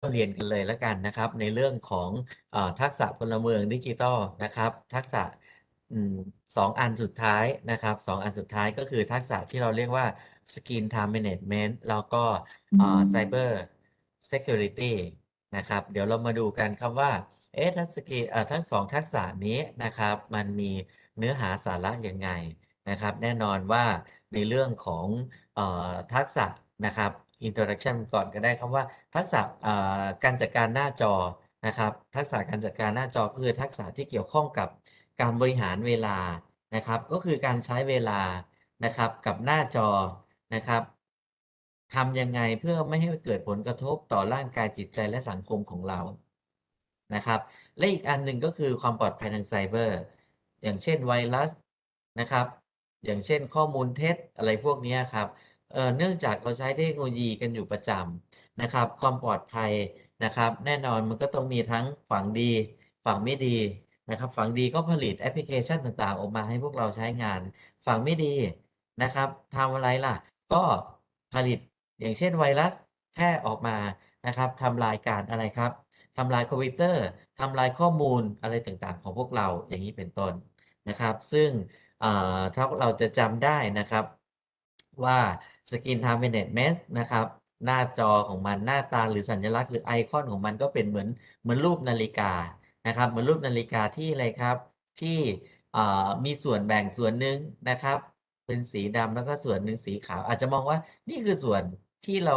ก็เรียนกันเลยแล้วกันนะครับ ในเรื่องของเอ่อทักษะพลเมืองดิจิทัลนะครับ ทักษะอืมสองอันสุดท้ายนะครับสองอันสุดท้ายก็คือทักษะที่เราเรียกว่า Screen Time Management แล้วก็อืเอ่อม Cyber Security นะครับ เดี๋ยวเรามาดูกันครับว่าเอ๊ะทักษะเอ่อทั้งสองทักษะนี้นะครับ มันมีเนื้อหาสาระยังไงนะครับ แน่นอนว่าในเรื่องของเอ่อทักษะนะครับ introduction ก่อนก็ได้ครับว่าทักษะการจัดการหน้าจอนะครับ ทักษะการจัดการหน้าจอคือทักษะที่เกี่ยวข้องกับการบริหารเวลานะครับ ก็คือการใช้เวลานะครับกับหน้าจอนะครับทำยังไงเพื่อไม่ให้เกิดผลกระทบต่อร่างกายจิตใจและสังคมของเรานะครับ และอีกอันหนึ่งก็คือความปลอดภัยทางไซเบอร์ อย่างเช่นไวรัสนะครับ อย่างเช่นข้อมูลเท็จอะไรพวกนี้ครับ เนื่องจากเราใช้เทคโนโลยีกันอยู่ประจำนะครับ ความปลอดภัยนะครับ แน่นอนมันก็ต้องมีทั้งฝั่งดีฝั่งไม่ดีนะครับ ฝั่งดีก็ผลิตแอปพลิเคชันต่างๆ ออกมาให้พวกเราใช้งาน ฝั่งไม่ดีนะครับทำอะไรล่ะ ก็ผลิตอย่างเช่นไวรัสแพร่ออกมานะครับทำลายการอะไรครับทำลายคอมพิวเตอร์ทำลายข้อมูลอะไรต่างๆ ของพวกเราอย่างนี้เป็นต้นนะครับ ซึ่งถ้าเราจะจำได้นะครับว่า Screen Time Management นะครับ หน้าจอของมันหน้าตาหรือสัญลักษณ์หรือไอคอนของมันก็เป็นเหมือนเหมือนรูปนาฬิกานะครับเหมือนรูปนาฬิกาที่อะไรครับที่มีส่วนแบ่งส่วนหนึ่งนะครับ เป็นสีดำแล้วก็ส่วนหนึ่งสีขาว อาจจะมองว่านี่คือส่วนที่เรา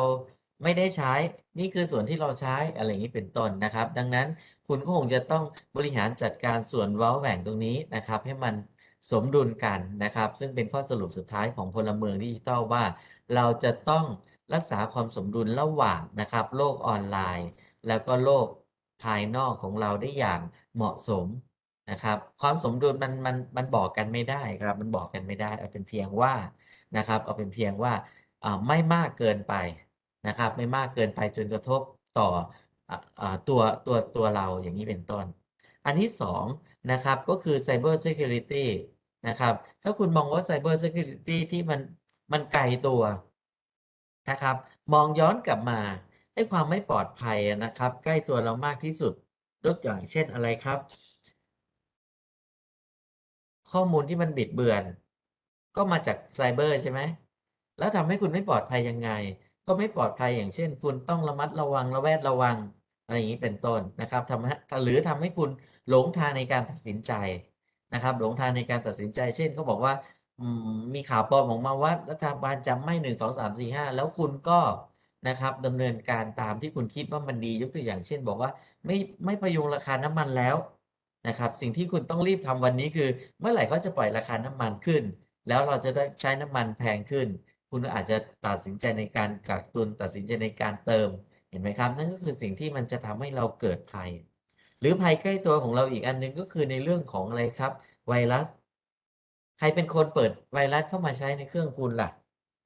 ไม่ได้ใช้ นี่คือส่วนที่เราใช้อะไรอย่างนี้เป็นต้นนะครับ ดังนั้นคุณก็คงจะต้องบริหารจัดการส่วนเว้าแหว่งตรงนี้นะครับ ให้มัน สมดุลกันนะครับ ซึ่งเป็นข้อสรุปสุดท้ายของพลเมืองดิจิทัลว่า เราจะต้องรักษาความสมดุลระหว่างนะครับ โลกออนไลน์ แล้วก็โลกภายนอกของเราได้อย่างเหมาะสมนะครับ ความสมดุลมันมันมันบอกกันไม่ได้ครับ มันบอกกันไม่ได้ เอาเป็นเพียงว่านะครับ เอาเป็นเพียงว่าไม่มากเกินไปนะครับ ไม่มากเกินไปจนกระทบต่ออ่าอ่าตัวตัวตัวเราอย่างนี้เป็นต้น อันที่สอง นะครับ ก็คือ Cyber Security นะครับ ถ้าคุณมองว่า Cyber Security ที่มันมันไกลตัวนะครับ มองย้อนกลับมาให้ความไม่ปลอดภัยนะครับ ใกล้ตัวเรามากที่สุดยกตัวอย่างเช่นอะไรครับ ข้อมูลที่มันบิดเบือน ก็มาจากไซเบอร์ใช่ไหมแล้วทำให้คุณไม่ปลอดภัยยังไง ก็ไม่ปลอดภัยอย่างเช่น คุณต้องระมัดระวังระแวดระวังอะไรอย่างนี้เป็นต้นนะครับทำให้หรือทำให้คุณ หลงทางในการตัดสินใจนะครับ หลงทางในการตัดสินใจ เช่นเขาบอกว่ามมีข่าวปลอมออกมาว่ารัฐบาลจะไม่หนึ่งสองสามสี่ห้าแล้วคุณก็นะครับดำเนินการตามที่คุณคิดว่ามันดียกตัวอย่างเช่น บอกว่าไม่ไม่พยุงราคาน้ำมันแล้วนะครับ สิ่งที่คุณต้องรีบทำวันนี้คือ เมื่อไหร่เขาจะปล่อยราคาน้ำมันขึ้น แล้วเราจะได้ใช้น้ำมันแพงขึ้น คุณอาจจะตัดสินใจในการกักตุนตัดสินใจในการเติมเห็นไหมครับ นั่นก็คือสิ่งที่มันจะทำให้เราเกิดภัย หรือภัยใกล้ตัวของเราอีกอันหนึงก็คือในเรื่องของอะไรครับ ไวรัส ใครเป็นคนเปิดไวรัสเข้ามาใช้ในเครื่องคุณล่ะ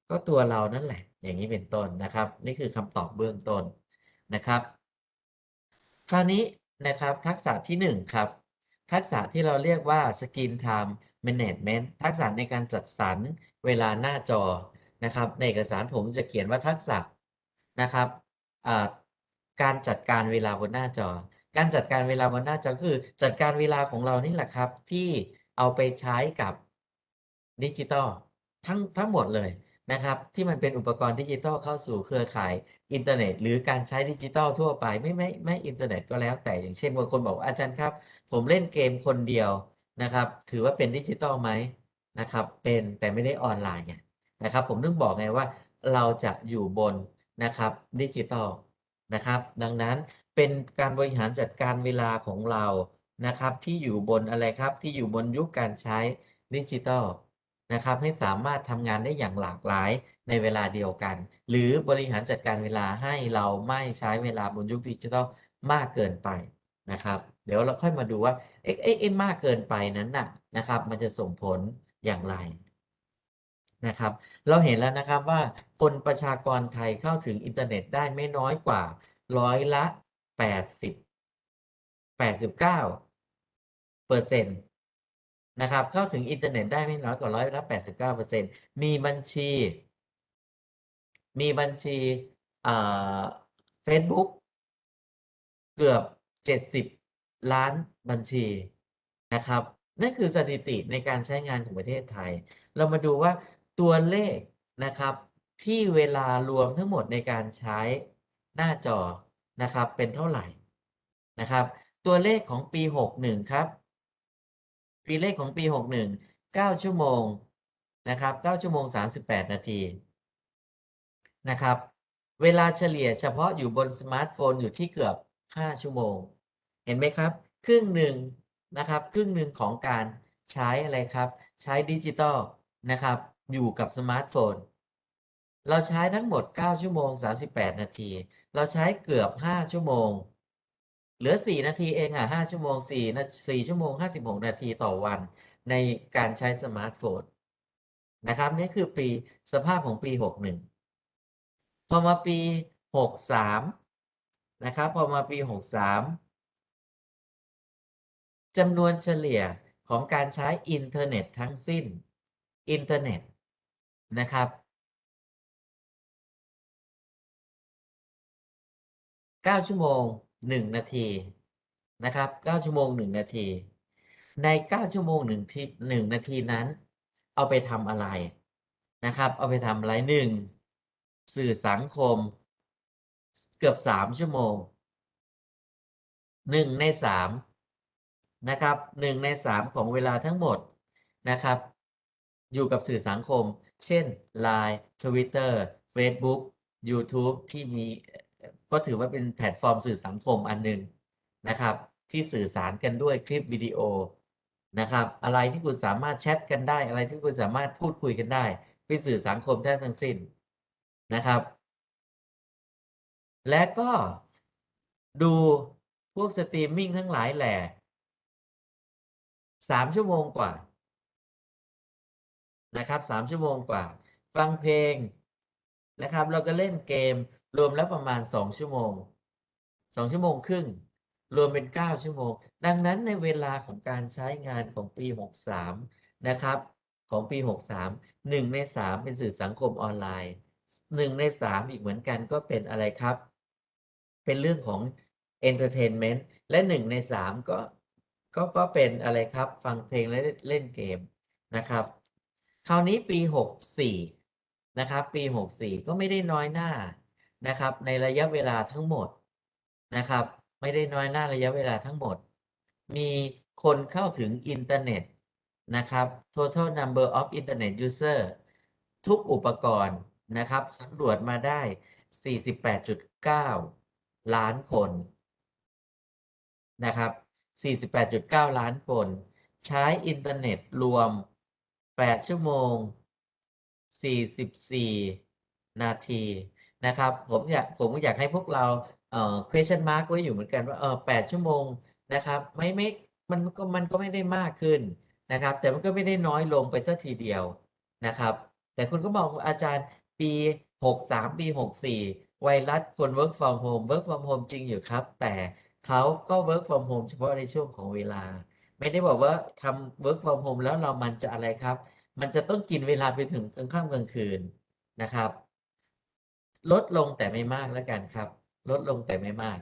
ก็ตัวเรานั่นแหละ อย่างนี้เป็นต้นนะครับ นี่คือคำตอบเบื้องต้นนะครับ คราวนี้นะครับทักษะที่หนึ่งครับ ทักษะที่เราเรียกว่า Screen Time Management ทักษะในการจัดสรรเวลาหน้าจอนะครับ ในเอกสารผมจะเขียนว่าทักษะนะครับการจัดการเวลาบนหน้าจอ การจัดการเวลาบนหน้าจอคือจัดการเวลาของเรานี่แหละครับ ที่เอาไปใช้กับดิจิตอลทั้งทั้งหมดเลยนะครับ ที่มันเป็นอุปกรณ์ดิจิตอลเข้าสู่เครือข่ายอินเทอร์เน็ต หรือการใช้ดิจิตอลทั่วไปไม่ไม่ไม่อินเทอร์เน็ตก็แล้วแต่อย่างเช่นบางคนบอกว่าอาจารย์ครับ ผมเล่นเกมคนเดียวนะครับ ถือว่าเป็นดิจิตอลไหมนะครับ เป็นแต่ไม่ได้ออนไลน์ไงนะครับ ผมนึกบอกไงว่าเราจะอยู่บนนะครับดิจิตอลนะครับ ดังนั้น เป็นการบริหารจัดการเวลาของเรานะครับ ที่อยู่บนอะไรครับที่อยู่บนยุคการใช้ดิจิตอลนะครับ ให้สามารถทำงานได้อย่างหลากหลายในเวลาเดียวกัน หรือบริหารจัดการเวลาให้เราไม่ใช้เวลาบนยุคดิจิทัลมากเกินไปนะครับ เดี๋ยวเราค่อยมาดูว่าเอ๊ะเอ๊ะเอ๊ะมากเกินไปนั้นน่ะนะครับ มันจะส่งผลอย่างไรนะครับ เราเห็นแล้วนะครับว่าคนประชากรไทยเข้าถึงอินเทอร์เน็ตได้ไม่น้อยกว่าร้อยละ แปดสิบแปดสิบเก้าเปอร์เซ็นต์นะครับ เข้าถึงอินเทอร์เน็ตได้ไม่น้อยกว่าร้อยละแปดสิบเก้าเปอร์เซ็นต์มีบัญชี มีบัญชีอ่า Facebook เกือบ70ล้านบัญชีนะครับ นั่นคือสถิติในการใช้งานของประเทศไทย เรามาดูว่าตัวเลขนะครับ ที่เวลารวมทั้งหมดในการใช้หน้าจอ นะครับ เป็นเท่าไหร่นะครับ ตัวเลขของปี 61 ครับ ปีเลขของปี 61 9 ชั่วโมงนะครับ9ชั่วโมง 38 นาทีนะครับ เวลาเฉลี่ยเฉพาะอยู่บนสมาร์ทโฟนอยู่ที่เกือบ 5 ชั่วโมง เห็นไหมครับ ครึ่งหนึ่งนะครับ ครึ่งหนึ่งของการใช้อะไรครับ ใช้ดิจิตอลนะครับ อยู่กับสมาร์ทโฟน เราใช้ทั้งหมด 9 ชั่วโมง 38 นาที เราใช้เกือบ 5 ชั่วโมง เหลือ 4 นาทีเองอะ 5 ชั่วโมง4นา4ชั่วโมง 56 นาทีต่อวัน ในการใช้สมาร์ทโฟนนะครับ นี่คือปีสภาพของปี 61 พอมาปี 63 นะครับ พอมาปี 63จำนวนเฉลี่ยของการใช้อินเทอร์เน็ตทั้งสิ้น อินเทอร์เน็ตนะครับ 9 ชั่วโมง 1 นาทีนะครับ 9 ชั่วโมง 1 นาที ใน 9 ชั่วโมง1ที1นาทีนั้น เอาไปทำอะไรนะครับ เอาไปทำอะไร1สื่อสังคม เกือบ 3 ชั่วโมง 1 ใน 3 นะครับ 1 ใน 3 ของเวลาทั้งหมดนะครับ อยู่กับสื่อสังคม เช่น LINE Twitter Facebook ยูทูบที่มี ก็ถือว่าเป็นแพลตฟอร์มสื่อสังคมอันหนึ่งนะครับ ที่สื่อสารกันด้วยคลิปวิดีโอนะครับ อะไรที่คุณสามารถแชทกันได้ อะไรที่คุณสามารถพูดคุยกันได้ เป็นสื่อสังคมแท้ทั้งสิ้นนะครับ และก็ดูพวกสตรีมมิ่งทั้งหลายแหล่3ชั่วโมงกว่านะครับ3ชั่วโมงกว่า ฟังเพลงนะครับ เราก็เล่นเกม รวมแล้วประมาณ2ชั่วโมง2ชั่วโมงครึ่ง รวมเป็น9ชั่วโมง ดังนั้นในเวลาของการใช้งานของปี63นะครับ ของปี63 1ใน3เป็นสื่อสังคมออนไลน์1ใน3อีกเหมือนกันก็เป็นอะไรครับ เป็นเรื่องของ entertainment และ1ใน3ก็ก็ก็เป็นอะไรครับ ฟังเพลงและเล่นเกมนะครับ คราวนี้ปี 64 นะครับ ปี 64 ก็ไม่ได้น้อยหน้า นะครับ ในระยะเวลาทั้งหมดนะครับ ไม่ได้น้อยหน้าระยะเวลาทั้งหมด มีคนเข้าถึงอินเทอร์เน็ตนะครับ total number of internet user ทุกอุปกรณ์นะครับสำรวจมาได้ 48.9 ล้านคนนะครับ 48.9 ล้านคน ใช้อินเทอร์เน็ตรวม 8 ชั่วโมง 44 นาที นะครับ ผมอยากผมก็อยากให้พวกเราเอ่อ question mark ไว้อยู่เหมือนกันว่าเออ8ชั่วโมงนะครับ ไม่ไม่มันก็มันก็ไม่ได้มากขึ้นนะครับ แต่มันก็ไม่ได้น้อยลงไปสักทีเดียวนะครับ แต่คุณก็บอกอาจารย์ปี63ปี64ไวรัสคน work from home work from home จริงอยู่ครับ แต่เขาก็ work from home เฉพาะในช่วงของเวลา ไม่ได้บอกว่าทำ work from home แล้วเรามันจะอะไรครับ มันจะต้องกินเวลาไปถึงกลางค่ำกลางคืนนะครับ ลดลงแต่ไม่มากแล้วกันครับ ลดลงแต่ไม่มาก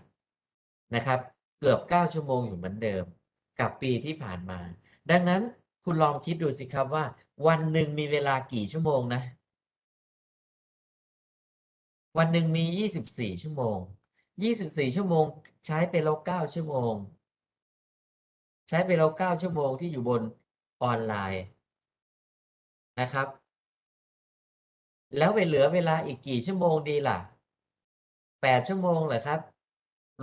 นะครับ เกือบ 9 ชั่วโมงอยู่เหมือนเดิม กับปีที่ผ่านมา ดังนั้นคุณลองคิดดูสิครับว่า วันหนึ่งมีเวลากี่ชั่วโมงนะ วันหนึ่งมี 24 ชั่วโมง 24 ชั่วโมง ใช้ไปแล้ว9ชั่วโมง ใช้ไปแล้ว9ชั่วโมงที่อยู่บนออนไลน์นะครับ แล้วไปเหลือเวลาอีกกี่ชั่วโมงดีล่ะ8ชั่วโมงเหรอครับ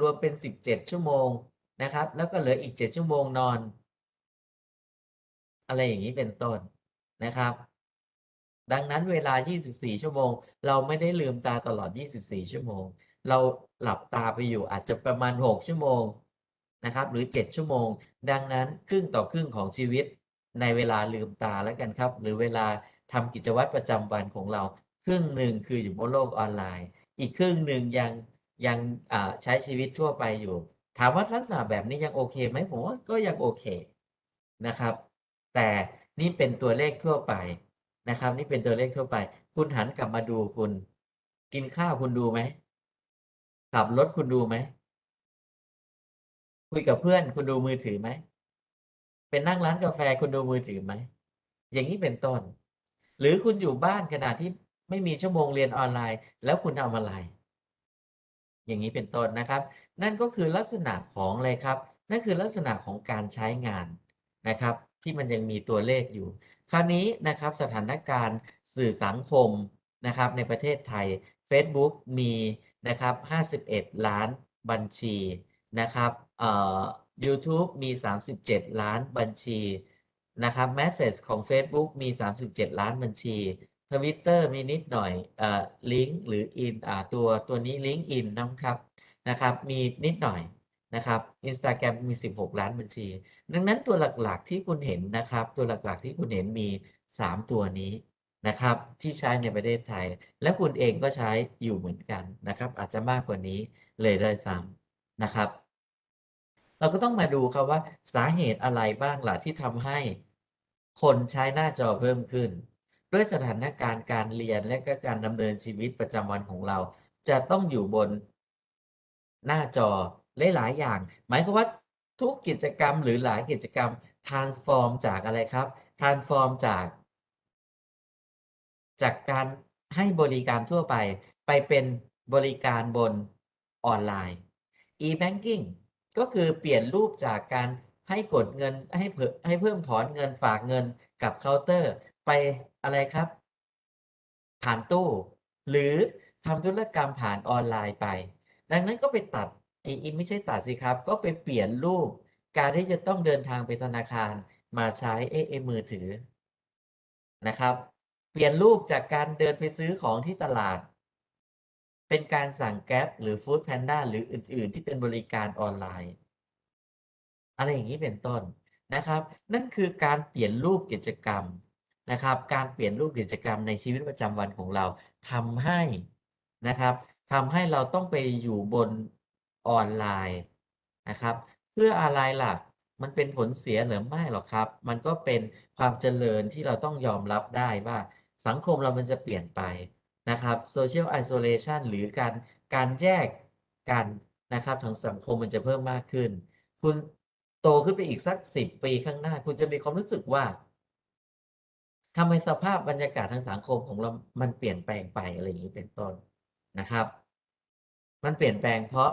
รวมเป็น17ชั่วโมงนะครับ แล้วก็เหลืออีก7ชั่วโมงนอน อะไรอย่างนี้เป็นต้นนะครับ ดังนั้นเวลา 24 ชั่วโมง เราไม่ได้ลืมตาตลอด 24 ชั่วโมง เราหลับตาไปอยู่อาจจะประมาณ 6 ชั่วโมงนะครับ หรือ 7 ชั่วโมง ดังนั้นครึ่งต่อครึ่งของชีวิตในเวลาลืมตาแล้วกันครับ หรือเวลา ทำกิจวัตรประจำวันของเรา ครึ่งหนึ่งคืออยู่บนโลกออนไลน์ อีกครึ่งหนึ่งยังยังใช้ชีวิตทั่วไปอยู่ ถามว่าลักษณะแบบนี้ยังโอเคไหมผมว่าก็ยังโอเคนะครับ แต่นี่เป็นตัวเลขทั่วไปนะครับ นี่เป็นตัวเลขทั่วไป คุณหันกลับมาดูคุณ กินข้าวคุณดูไหมขับรถคุณดูไหมคุยกับเพื่อนคุณดูมือถือไหมเป็นนั่งร้านกาแฟคุณดูมือถือไหมอย่างนี้เป็นต้น หรือคุณอยู่บ้านขณะที่ไม่มีชั่วโมงเรียนออนไลน์ แล้วคุณทำอะไร อย่างนี้เป็นต้นนะครับ นั่นก็คือลักษณะของอะไรครับ นั่นคือลักษณะของการใช้งานนะครับ ที่มันยังมีตัวเลขอยู่ คราวนี้นะครับสถานการณ์สื่อสังคมนะครับในประเทศไทย Facebook มีนะครับ 51 ล้านบัญชีนะครับเอ่อ YouTube มี 37 ล้านบัญชี นะครับ Message ของ Facebook มี 37 ล้านบัญชี Twitter มีนิดหน่อยเอ่อลิงก์หรืออินอ่าตัวตัวนี้ลิงก์อินนะครับนะครับ มีนิดหน่อยนะครับ Instagram มี 16 ล้านบัญชี ดังนั้นตัวหลักๆที่คุณเห็นนะครับ ตัวหลักๆที่คุณเห็นมี 3 ตัวนี้นะครับ ที่ใช้ในประเทศไทย และคุณเองก็ใช้อยู่เหมือนกันนะครับ อาจจะมากกว่านี้เลยด้วยซ้ำนะครับ เราก็ต้องมาดูครับว่าสาเหตุอะไรบ้างล่ะที่ทำให้ คนใช้หน้าจอเพิ่มขึ้น ด้วยสถานการณ์การเรียนและก็การดำเนินชีวิตประจำวันของเรา จะต้องอยู่บนหน้าจอหลายๆอย่าง หมายความว่าทุกกิจกรรมหรือหลายกิจกรรม transform จากอะไรครับ transform จาก จากการให้บริการทั่วไป ไปเป็นบริการบนออนไลน์ e-banking ก็คือเปลี่ยนรูปจากการ ให้กดเงินให้เพิ่มให้เพิ่มถอนเงินฝากเงินกับเคาน์เตอร์ไปอะไรครับ ผ่านตู้ หรือทำธุรกรรมผ่านออนไลน์ไป ดังนั้นก็ไปตัดไอ้ไม่ใช่ตัดสิครับ ก็ไปเปลี่ยนรูป การที่จะต้องเดินทางไปธนาคารมาใช้เอเอมือถือนะครับ เปลี่ยนรูปจากการเดินไปซื้อของที่ตลาด เป็นการสั่งแก๊ปหรือฟู้ดแพนด้าหรืออื่น ๆ ที่เป็นบริการออนไลน์ อะไรอย่างนี้เป็นต้นนะครับ นั่นคือการเปลี่ยนรูปกิจกรรมนะครับ การเปลี่ยนรูปกิจกรรมในชีวิตประจำวันของเราทำให้นะครับทำให้เราต้องไปอยู่บนออนไลน์นะครับ เพื่ออะไรล่ะมันเป็นผลเสียหรือไม่หรอกครับ มันก็เป็นความเจริญที่เราต้องยอมรับได้ว่าสังคมเรามันจะเปลี่ยนไปนะครับ social isolation หรือการการแยกกันนะครับทางสังคมมันจะเพิ่มมากขึ้น คุณ โตขึ้นไปอีกสักสิบปีข้างหน้า คุณจะมีความรู้สึกว่าทำไมสภาพบรรยากาศทางสังคมของเรามันเปลี่ยนแปลงไปอะไรอย่างนี้เป็นต้นนะครับ มันเปลี่ยนแปลงเพราะ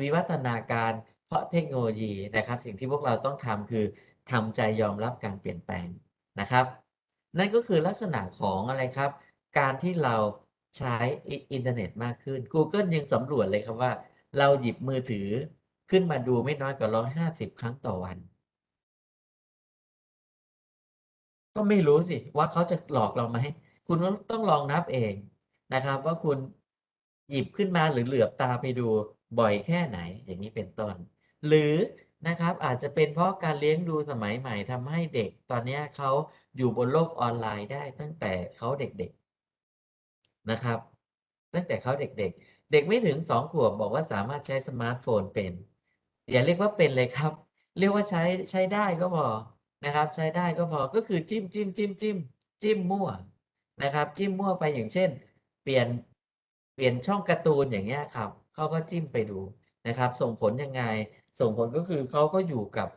วิวัฒนาการเพราะเทคโนโลยีนะครับ สิ่งที่พวกเราต้องทำคือทำใจยอมรับการเปลี่ยนแปลงนะครับ นั่นก็คือลักษณะของอะไรครับ การที่เราใช้อินเทอร์เน็ตมากขึ้น Google ยังสำรวจเลยครับว่า เราหยิบมือถือ ขึ้นมาดูไม่น้อยกว่าร้อยห้าสิบครั้งต่อวัน ก็ไม่รู้สิว่าเขาจะหลอกเราไหมคุณต้องลองนับเองนะครับ ว่าคุณหยิบขึ้นมาหรือเหลือบตาไปดูบ่อยแค่ไหนอย่างนี้เป็นต้น หรือนะครับอาจจะเป็นเพราะการเลี้ยงดูสมัยใหม่ทำให้เด็ก ตอนนี้เขาอยู่บนโลกออนไลน์ได้ตั้งแต่เขาเด็กๆนะครับ ตั้งแต่เขาเด็กๆ เด็กไม่ถึงสองขวบบอกว่าสามารถใช้สมาร์ทโฟนเป็น อย่าเรียกว่าเป็นเลยครับ เรียกว่าใช้ใช้ได้ก็พอนะครับ ใช้ได้ก็พอก็คือจิ้มจิ้มจิ้มจิ้มจิ้มมั่วนะครับ จิ้มมั่วไปอย่างเช่น เปลี่ยนเปลี่ยนช่องการ์ตูนอย่างเงี้ยครับเขาก็จิ้มไปดูนะครับ ส่งผลยังไง ส่งผลก็คือเขาก็อยู่กับ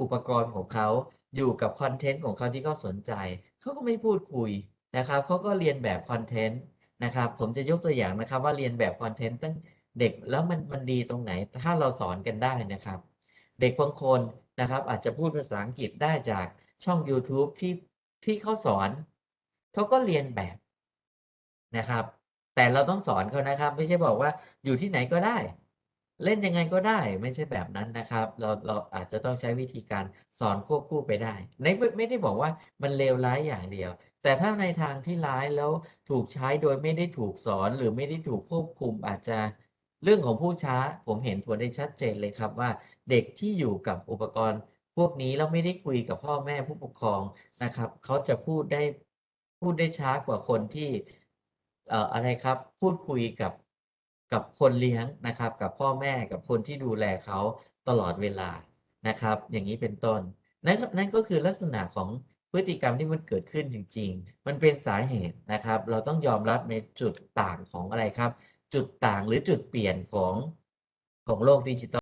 อุปกรณ์ของเขาอยู่กับคอนเทนต์ของเขาที่เขาสนใจเขาก็ไม่พูดคุยนะครับเขาก็เรียนแบบคอนเทนต์นะครับ ผมจะยกตัวอย่างนะครับว่าเรียนแบบคอนเทนต์ตั้ง เด็กแล้วมันมันดีตรงไหน ถ้าเราสอนกันได้นะครับ เด็กบางคนนะครับ อาจจะพูดภาษาอังกฤษได้จากช่อง YouTube ที่ที่เขาสอนเขาก็เรียนแบบนะครับ แต่เราต้องสอนเขานะครับ ไม่ใช่บอกว่าอยู่ที่ไหนก็ได้ เล่นยังไงก็ได้ไม่ใช่แบบนั้นนะครับ เราเราอาจจะต้องใช้วิธีการสอนควบคู่ไปได้ไม่ไม่ได้บอกว่ามันเลวร้ายอย่างเดียว แต่ถ้าในทางที่ร้ายแล้วถูกใช้โดยไม่ได้ถูกสอนหรือไม่ได้ถูกควบคุมอาจจะ เรื่องของผู้ช้าผมเห็นผลได้ชัดเจนเลยครับว่า เด็กที่อยู่กับอุปกรณ์พวกนี้แล้วไม่ได้คุยกับพ่อแม่ผู้ปกครองนะครับ เขาจะพูดได้พูดได้ช้ากว่าคนที่เอ่ออะไรครับ พูดคุยกับกับคนเลี้ยงนะครับ กับพ่อแม่กับคนที่ดูแลเขาตลอดเวลานะครับ อย่างนี้เป็นต้นนั่นนั่นก็คือลักษณะของพฤติกรรมที่มันเกิดขึ้นจริง ๆ มันเป็นสาเหตุนะครับ เราต้องยอมรับในจุดต่างของอะไรครับ จุดต่างหรือจุดเปลี่ยนของของโลกดิจิตอล